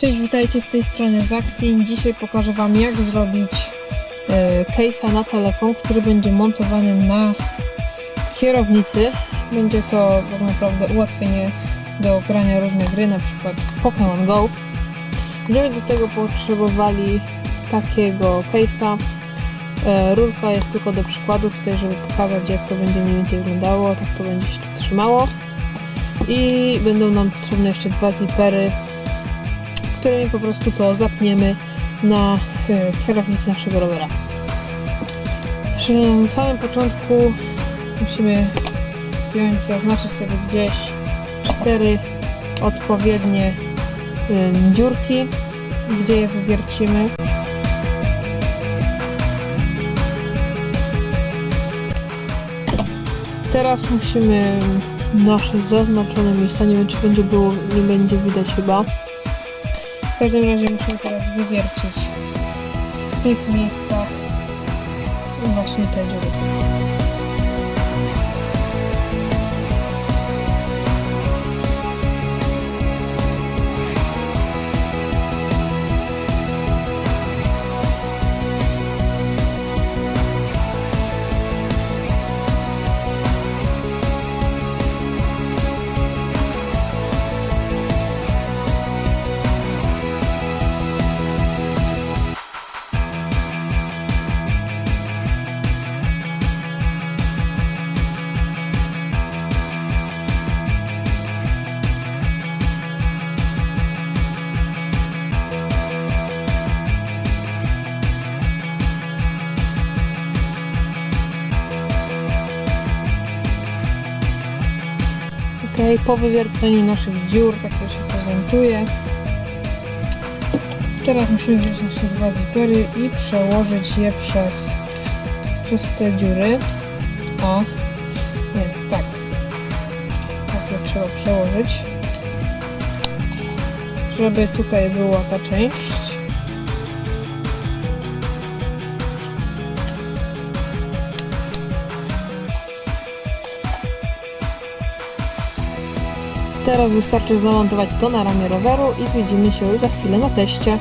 Cześć, witajcie z tej strony Zaxin. Dzisiaj pokażę Wam jak zrobić e, case'a na telefon, który będzie montowany na kierownicy. Będzie to tak naprawdę ułatwienie do grania różnych gry, na przykład Pokémon Go. Będziemy do tego potrzebowali takiego case'a. E, rurka jest tylko do przykładu, tutaj żeby pokazać jak to będzie mniej więcej wyglądało, tak to będzie się trzymało. I będą nam potrzebne jeszcze dwa zipery, którymi po prostu to zapniemy na e, kierownicy naszego rowera. Czyli na samym początku musimy wziąć, zaznaczyć sobie gdzieś cztery odpowiednie dziurki, gdzie je wywiercimy. Teraz musimy nasze zaznaczone miejsca, nie wiem czy będzie było, nie będzie widać chyba. Każdym razie musimy teraz wywiercić w tych miejscach właśnie te dziury. Po wywierceniu naszych dziur, tak to się prezentuje. Teraz musimy wziąć nasze dwa zipery i przełożyć je przez, przez te dziury. O, nie, tak. Tak je trzeba przełożyć. Żeby tutaj była ta część. Teraz wystarczy zamontować to na ramię roweru i widzimy się już za chwilę na teście.